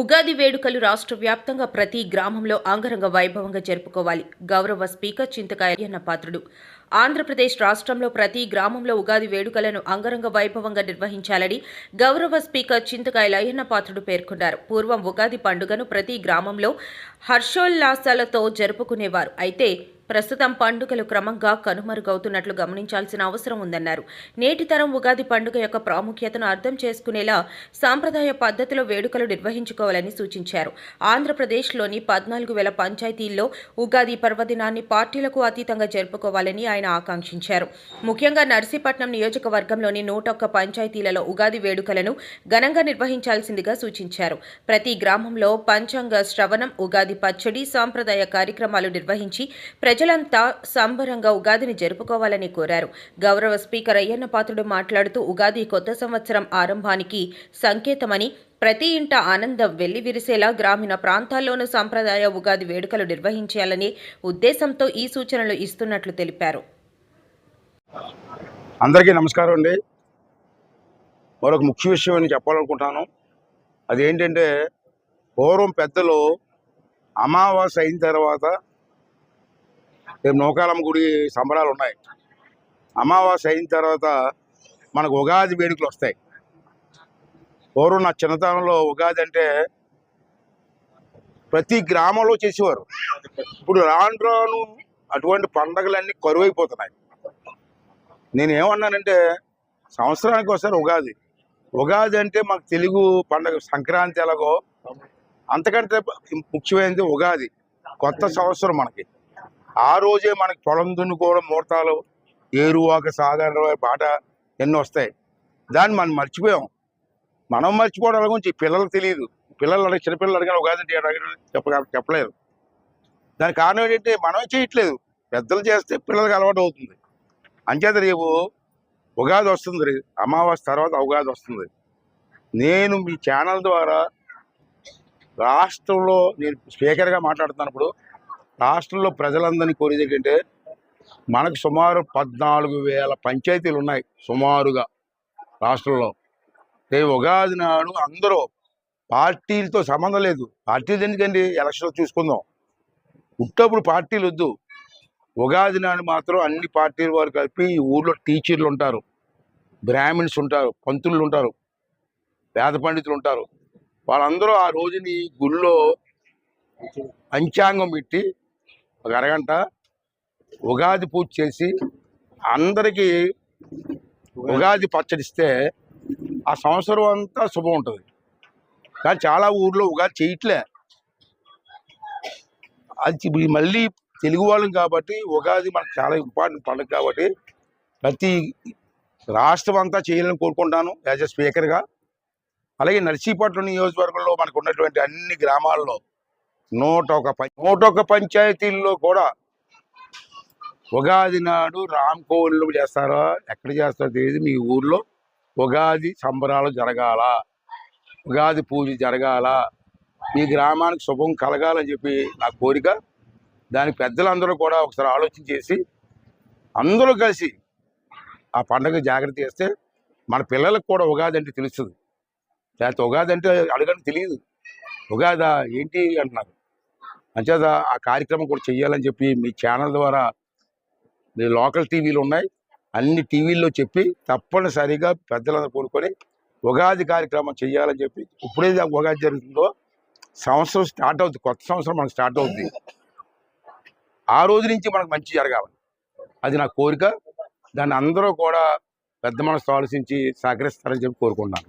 ఉగాది వేడుకలు రాష్ట్ర వ్యాప్తంగా ప్రతి గ్రామంలో అంగరంగ వైభవంగా జరుపుకోవాలి. గౌరవ స్పీకర్ చింతకాయ పాత్రుడు. ఆంధ్రప్రదేశ్ రాష్ట్రంలో ప్రతి గ్రామంలో ఉగాది వేడుకలను అంగరంగ వైభవంగా నిర్వహించాలని గౌరవ స్పీకర్ చింతకాయల అయ్యన్న పాత్రుడు పేర్కొన్నారు. పూర్వం ఉగాది పండుగను ప్రతి గ్రామంలో హర్షోల్లాసాలతో జరుపుకునేవారు. అయితే ప్రస్తుతం పండుగలు క్రమంగా కనుమరుగవుతున్నట్లు గమనించాల్సిన అవసరం ఉందన్నారు. నేటి తరం ఉగాది పండుగ యొక్క ప్రాముఖ్యతను అర్థం చేసుకునేలా సాంప్రదాయ పద్ధతిలో వేడుకలు నిర్వహించుకోవాలని సూచించారు. ఆంధ్రప్రదేశ్లోని పద్నాలుగు వేల పంచాయతీల్లో ఉగాది పర్వదినాన్ని పార్టీలకు అతీతంగా జరుపుకోవాలని ఆయన ఆకాంక్షించారు. ముఖ్యంగా నర్సీపట్నం నియోజకవర్గంలోని నూట ఒక్క పంచాయతీలలో ఉగాది వేడుకలను ఘనంగా నిర్వహించాల్సిందిగా సూచించారు. ప్రతి గ్రామంలో పంచాంగ శ్రవణం ఉగాది పచ్చడి సాంప్రదాయ కార్యక్రమాలు నిర్వహించి ప్రజలంతా సంబరంగా ఉగాదిని జరుపుకోవాలని కోరారు. గౌరవ స్పీకర్ అయ్యన్న పాత్రుడు మాట్లాడుతూ ఉగాది కొత్త సంవత్సరం ఆరంభానికి సంకేతమని ప్రతి ఇంట ఆనందం వెల్లివిరిసేలా గ్రామీణ ప్రాంతాల్లోనూ సంప్రదాయ ఉగాది వేడుకలు నిర్వహించాలనే ఉద్దేశంతో ఈ సూచనలు ఇస్తున్నట్లు తెలిపారు. అందరికీ నమస్కారం అండి. మరొక ముఖ్య విషయం అని చెప్పాలనుకుంటాను. అదేంటంటే పూర్వం పెద్దలు అమావాస్య అయిన తర్వాత రేపు నౌకాలమ్మ గుడి సంబరాలు ఉన్నాయి. అమావాస్య అయిన తర్వాత మనకు ఉగాది వేడుకలు వస్తాయి. పూర్వం నా చిన్నతనంలో ఉగాది అంటే ప్రతి గ్రామంలో చేసేవారు. ఇప్పుడు రాను రాను అటువంటి పండగలన్నీ కరువైపోతున్నాయి. నేను ఏమన్నానంటే సంవత్సరానికి ఒకసారి ఉగాది. ఉగాది అంటే మాకు తెలుగు పండగ సంక్రాంతి ఎలాగో అంతకంటే ముఖ్యమైనది ఉగాది. కొత్త సంవత్సరం మనకి. ఆ రోజే మనకి పొలం దున్నుకోవడం ముహూర్తాలు ఏరువాక సాగర పాట ఎన్నో వస్తాయి. దాన్ని మనం మర్చిపోయాం. మనం మర్చిపోవడం గురించి పిల్లలకు తెలియదు. పిల్లలు అడిగి చిన్నపిల్లలు అడిగిన ఉగాది అంటే చెప్ప చెప్పలేదు. దానికి కారణం ఏంటంటే మనమే చేయట్లేదు. పెద్దలు చేస్తే పిల్లలకి అలవాటు అవుతుంది. అంచేత రేపు ఉగాది వస్తుంది రే అమావాస్య తర్వాత ఉగాది వస్తుంది. నేను మీ ఛానల్ ద్వారా రాష్ట్రంలో నేను స్పీకర్గా మాట్లాడుతున్నప్పుడు రాష్ట్రంలో ప్రజలందరినీ కోరేది ఏంటంటే మనకు సుమారు పద్నాలుగు వేల పంచాయతీలు ఉన్నాయి సుమారుగా రాష్ట్రంలో. రేపు ఉగాది నాడు అందరూ పార్టీలతో సంబంధం లేదు. పార్టీలు ఎందుకండి? ఎలక్షన్లు చూసుకుందాం. పుట్టప్పుడు పార్టీలు వద్దు. ఉగాది నాడు మాత్రం అన్ని పార్టీల వారు కలిపి ఈ ఊర్లో టీచర్లు ఉంటారు. బ్రాహ్మిన్స్ ఉంటారు పంతులు ఉంటారు వేద పండితులు ఉంటారు. వాళ్ళందరూ ఆ రోజుని గుళ్ళో పంచాంగం పెట్టి ఒక అరగంట ఉగాది పూజ చేసి అందరికీ ఉగాది పచ్చడిస్తే ఆ సంవత్సరం అంతా శుభం ఉంటుంది. కానీ చాలా ఊర్లో ఉగాది చేయట్లే. అది మళ్ళీ తెలుగు వాళ్ళం కాబట్టి ఉగాది మనకు చాలా ఇంపార్టెంట్ పండుగ కాబట్టి ప్రతి రాష్ట్రం అంతా చేయాలని కోరుకుంటాను యాజ్ ఎ స్పీకర్గా. అలాగే నర్సీపట్నం నియోజకవర్గంలో మనకు ఉన్నటువంటి అన్ని గ్రామాల్లో నూట ఒక నూట ఒక పంచాయతీల్లో కూడా ఉగాది నాడు రామ్ కోవిళ్ళు చేస్తారో? ఎక్కడ చేస్తారో తెలియదు మీ ఊర్లో ఉగాది సంబరాలు జరగాల. ఉగాది పూజ జరగాల. మీ గ్రామానికి శుభం కలగాలని చెప్పి నా కోరిక. దానికి పెద్దలందరూ కూడా ఒకసారి ఆలోచన చేసి అందరూ కలిసి ఆ పండగ జాగ్రత్త చేస్తే మన పిల్లలకు కూడా ఉగాది అంటే తెలుస్తుంది. లేకపోతే ఉగాది అంటే అడగని తెలియదు. ఉగాదా ఏంటి అంటున్నారు? అంచేత ఆ కార్యక్రమం కూడా చెయ్యాలని చెప్పి మీ ఛానల్ ద్వారా మీ లోకల్ టీవీలు ఉన్నాయి. అన్ని టీవీల్లో చెప్పి తప్పనిసరిగా పెద్దలందరూ కోరుకొని ఉగాది కార్యక్రమం చేయాలని చెప్పి ఇప్పుడేది ఉగాది జరుగుతుందో సంవత్సరం స్టార్ట్ అవుతుంది కొత్త సంవత్సరం మనకు స్టార్ట్ అవుతుంది ఆ రోజు నుంచి మనకు మంచి జరగాలి. అది నా కోరిక. దాన్ని అందరూ కూడా పెద్ద మనసు ఆలోచించి సహకరిస్తారని చెప్పి కోరుకుంటున్నాను.